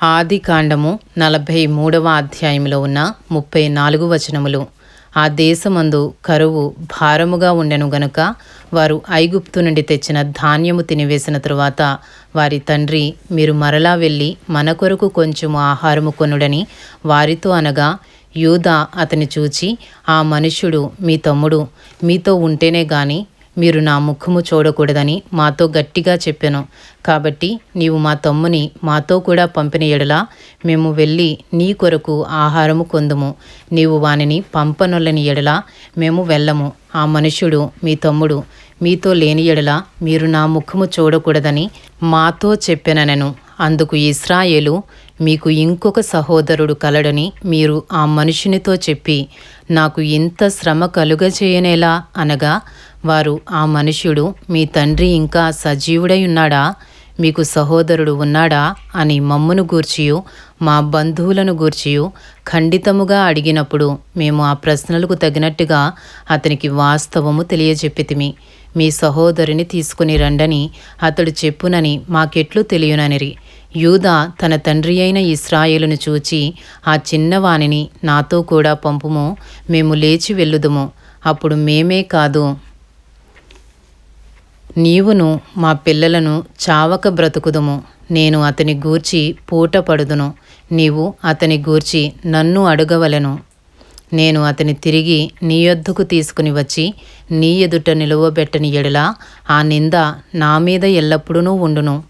ఆది కాండము నలభై మూడవ అధ్యాయంలో ఉన్న ముప్పై నాలుగు వచనములు. ఆ దేశమందు కరువు భారముగా ఉండెను గనుక వారు ఐగుప్తు నుండి తెచ్చిన ధాన్యము తినివేసిన తరువాత వారి తండ్రి మీరు మరలా వెళ్ళి మన కొరకు కొంచెము ఆహారము కొనుడని వారితో అనగా యూదా అతని చూచి ఆ మనుష్యుడు మీ తమ్ముడు మీతో ఉంటేనే గాని మీరు నా ముఖము చూడకూడదని మాతో గట్టిగా చెప్పాను. కాబట్టి నీవు మా తమ్ముని మాతో కూడా పంపిన ఎడలా మేము వెళ్ళి నీ కొరకు ఆహారము కొందుము. నీవు వానిని పంపనొల్లని ఎడలా మేము వెళ్ళము. ఆ మనుష్యుడు మీ తమ్ముడు మీతో లేని ఎడలా మీరు నా ముఖము చూడకూడదని మాతో చెప్పెననెను. అందుకు ఇస్రాయేలు మీకు ఇంకొక సహోదరుడు కలడని మీరు ఆ మనుషునితో చెప్పి నాకు ఇంత శ్రమ కలుగచేయనేలా అనగా వారు ఆ మనుష్యుడు మీ తండ్రి ఇంకా సజీవుడై ఉన్నాడా? మీకు సహోదరుడు ఉన్నాడా? అని మమ్మును గూర్చియు మా బంధువులను గూర్చియు ఖండితముగా అడిగినప్పుడు మేము ఆ ప్రశ్నలకు తగినట్టుగా అతనికి వాస్తవము తెలియజెప్పితిమి. మీ సహోదరుని తీసుకుని రండని అతడు చెప్పునని మాకెట్లు తెలియననిరి. యూదా తన తండ్రి అయిన ఇస్రాయేలును చూచి ఆ చిన్నవానిని నాతో కూడా పంపుము మేము లేచి వెళ్ళుదుము. అప్పుడు మేమే కాదు నీవును మా పిల్లలను చావక బ్రతుకుదుము. నేను అతని గూర్చి పూట పడుదును. నీవు అతని గూర్చి నన్ను అడగవలెను. నేను అతని తిరిగి నీ యొద్దకు తీసుకుని వచ్చి నీ ఎదుట నిలువబెట్టని ఎడలా ఆ నింద నా మీద ఎల్లప్పుడూ ఉండును.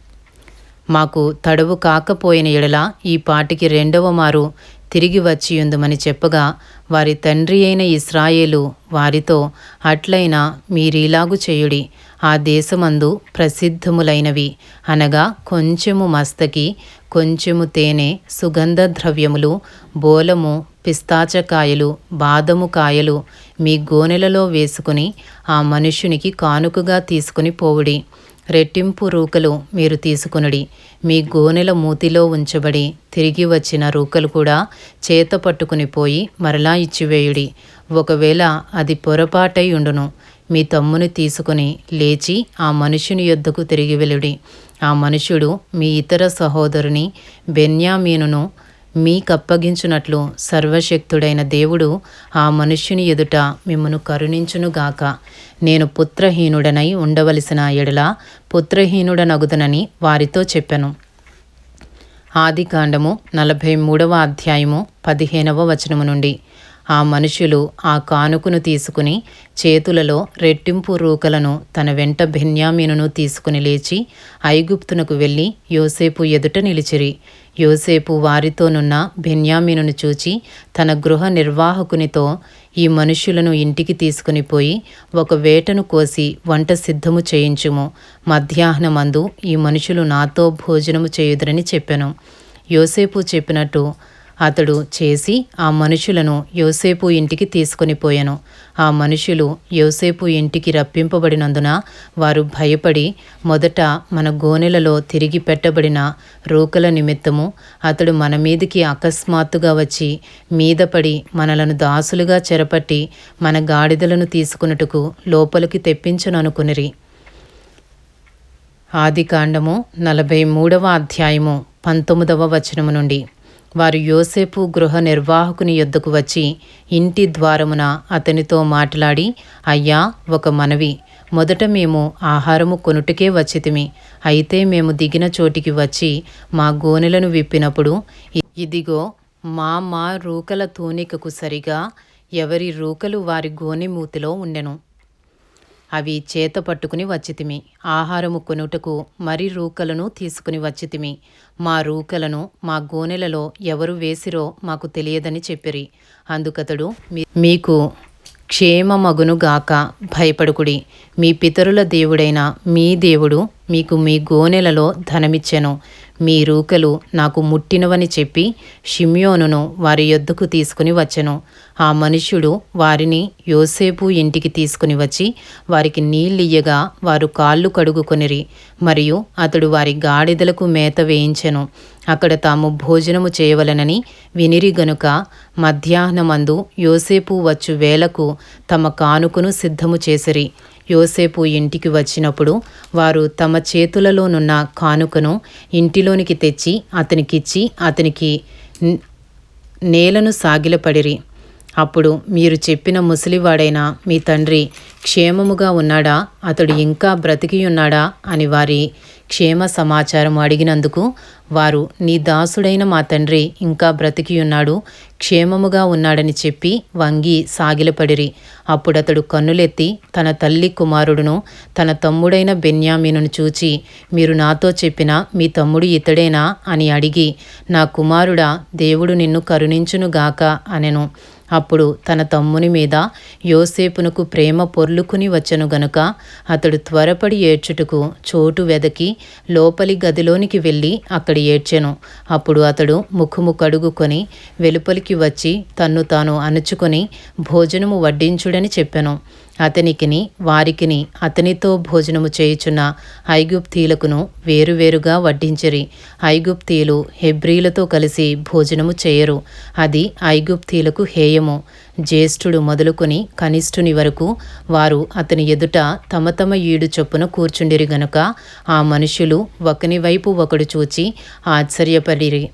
మాకు తడవు కాకపోయిన ఎడల ఈ పాటికి రెండవ మారు తిరిగి వచ్చియుందుమని చెప్పగా వారి తండ్రి అయిన ఇస్రాయేలు వారితో అట్లయినా మీరీలాగు చేయుడి. ఆ దేశమందు ప్రసిద్ధములైనవి. అనగా కొంచెము మస్తకి కొంచెము తేనె సుగంధ ద్రవ్యములు బోలము పిస్తాచకాయలు బాదము కాయలు మీ గోనెలలో వేసుకుని ఆ మనుష్యునికి కానుకగా తీసుకుని పోవుడి. రెట్టింపు రూకలు మీరు తీసుకునుడి. మీ గోనెల మూతిలో ఉంచబడి తిరిగి వచ్చిన రూకలు కూడా చేత పట్టుకుని పోయి మరలా ఇచ్చివేయుడి. ఒకవేళ అది పొరపాటై ఉండును మీ తమ్ముని తీసుకుని లేచి ఆ మనుషుని యొద్దకు తిరిగి వెలుడి ఆ మనుషుడు మీ ఇతర సహోదరుని బెన్యామీనును మీకప్పగించున్నట్లు సర్వశక్తుడైన దేవుడు ఆ మనుష్యుని ఎదుట మిమ్మను కరుణించునుగాక. నేను పుత్రహీనుడనై ఉండవలసిన ఎడల పుత్రహీనుడనగుదనని వారితో చెప్పెను. ఆదికాండము నలభై మూడవ అధ్యాయము పదిహేనవ వచనము నుండి. ఆ మనుషులు ఆ కానుకను తీసుకుని చేతులలో రెట్టింపు రూకలను తన వెంట బెన్యామీనును తీసుకుని లేచి ఐగుప్తునకు వెళ్ళి యోసేపు ఎదుట నిలిచిరి. యోసేపు వారితోనున్న బెన్యామీనును చూచి తన గృహ నిర్వాహకునితో ఈ మనుష్యులను ఇంటికి తీసుకుని పోయి ఒక వేటను కోసి వంట సిద్ధము చేయించుము. మధ్యాహ్నమందు ఈ మనుషులు నాతో భోజనము చేయుదురని చెప్పెను. యోసేపు చెప్పినట్టు అతడు చేసి ఆ మనుషులను యోసేపు ఇంటికి తీసుకొని పోయాను. ఆ మనుషులు యోసేపు ఇంటికి రప్పింపబడినందున వారు భయపడి మొదట మన గోనెలలో తిరిగి పెట్టబడిన రూకల నిమిత్తము అతడు మన మీదికి అకస్మాత్తుగా వచ్చి మీదపడి మనలను దాసులుగా చెరపట్టి మన గాడిదలను తీసుకున్నట్టుకు లోపలికి తెప్పించననుకునిరి ఆది కాండము నలభై మూడవ అధ్యాయము పంతొమ్మిదవ వచనము నుండి. వారు యోసేపు గృహ నిర్వాహకుని యొద్దకు వచ్చి ఇంటి ద్వారమున అతనితో మాట్లాడి అయ్యా ఒక మనవి. మొదట మేము ఆహారము కొనుటకే వచ్చితిమి. అయితే మేము దిగిన చోటికి వచ్చి మా గోనెలను విప్పినప్పుడు ఇదిగో మా మా రూకల తూనికకు సరిగా ఎవరి రూకలు వారి గోనె మూతిలో ఉండెను. అవి చేత పట్టుకుని వచ్చితిమి. ఆహారము కొనుటకు మరి రూకలను తీసుకుని వచ్చితిమి. మా రూకలను మా గోనెలలో ఎవరు వేసిరో మాకు తెలియదని చెప్పిరి. అందుకతడు మీకు క్షేమమగునుగాక భయపడుకుడి. మీ పితరుల దేవుడైన మీ దేవుడు మీకు మీ గోనెలలో ధనమిచ్చెను. మీ రూకలు నాకు ముట్టినవని చెప్పి షిమ్యోనును వారి యొద్దకు తీసుకుని వచ్చెను. ఆ మనుష్యుడు వారిని యోసేపు ఇంటికి తీసుకుని వచ్చి వారికి నీళ్ళియ్యగా వారు కాళ్ళు కడుగుకొనిరి. మరియు అతడు వారి గాడిదలకు మేత వేయించెను. అక్కడ తాము భోజనము చేయవలనని వినిరి గనుక మధ్యాహ్నమందు యోసేపు వచ్చు వేలకు తమ కానుకను సిద్ధము చేసిరి. యోసేపు ఇంటికి వచ్చినప్పుడు వారు తమ చేతులలోనున్న కానుకను ఇంటిలోనికి తెచ్చి అతనికిచ్చి అతనికి నేలను సాగిలపడిరి. అప్పుడు మీరు చెప్పిన ముసలివాడైన మీ తండ్రి క్షేమముగా ఉన్నాడా? అతడు ఇంకా బ్రతికి ఉన్నాడా అని వారి క్షేమ సమాచారం అడిగినందుకు వారు నీ దాసుడైన మా తండ్రి ఇంకా బ్రతికి ఉన్నాడు క్షేమముగా ఉన్నాడని చెప్పి వంగి సాగిలపడిరి. అప్పుడతడు కన్నులెత్తి తన తల్లి కుమారుడును తన తమ్ముడైన బెన్యామీనును చూచి మీరు నాతో చెప్పిన మీ తమ్ముడు ఇతడేనా? అని అడిగి నా కుమారుడా దేవుడు నిన్ను కరుణించునుగాక అనెను. అప్పుడు తన తమ్ముని మీద యోసేపునకు ప్రేమ పొర్లుకుని వచ్చను గనుక అతడు త్వరపడి ఏడ్చుటకు చోటు వెదకి లోపలి గదిలోనికి వెళ్ళి అక్కడ ఏడ్చెను. అప్పుడు అతడు ముఖము కడుగుకొని వెలుపలికి వచ్చి తన్ను తాను అణుచుకొని భోజనము వడ్డించుడని చెప్పెను. అతనికిని వారికిని అతనితో భోజనము చేయుచున్న ఐగుప్తీలకును వేరువేరుగా వడ్డించిరి. ఐగుప్తీయులు హెబ్రీలతో కలిసి భోజనము చేయరు. అది ఐగుప్తీలకు హేయము. జ్యేష్ఠుడు మొదలుకొని కనిష్ఠుని వరకు వారు అతని ఎదుట తమ తమ ఈడు చొప్పున కూర్చుండిరి గనుక ఆ మనుషులు ఒకని వైపు ఒకడు చూచి ఆశ్చర్యపడిరి.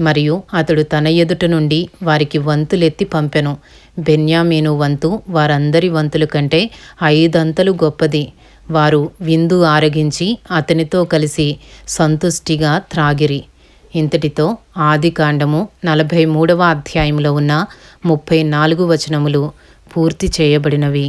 మరియు అతడు తన ఎదుట నుండి వారికి వంతులెత్తి పంపెను. బెన్యామీను వంతు వారందరి వంతుల కంటే ఐదంతలు గొప్పది. వారు విందు ఆరగించి అతనితో కలిసి సంతుష్టిగా త్రాగిరి. ఇంతటితో ఆది కాండము నలభై మూడవ అధ్యాయంలో ఉన్న ముప్పై నాలుగు వచనములు పూర్తి చేయబడినవి.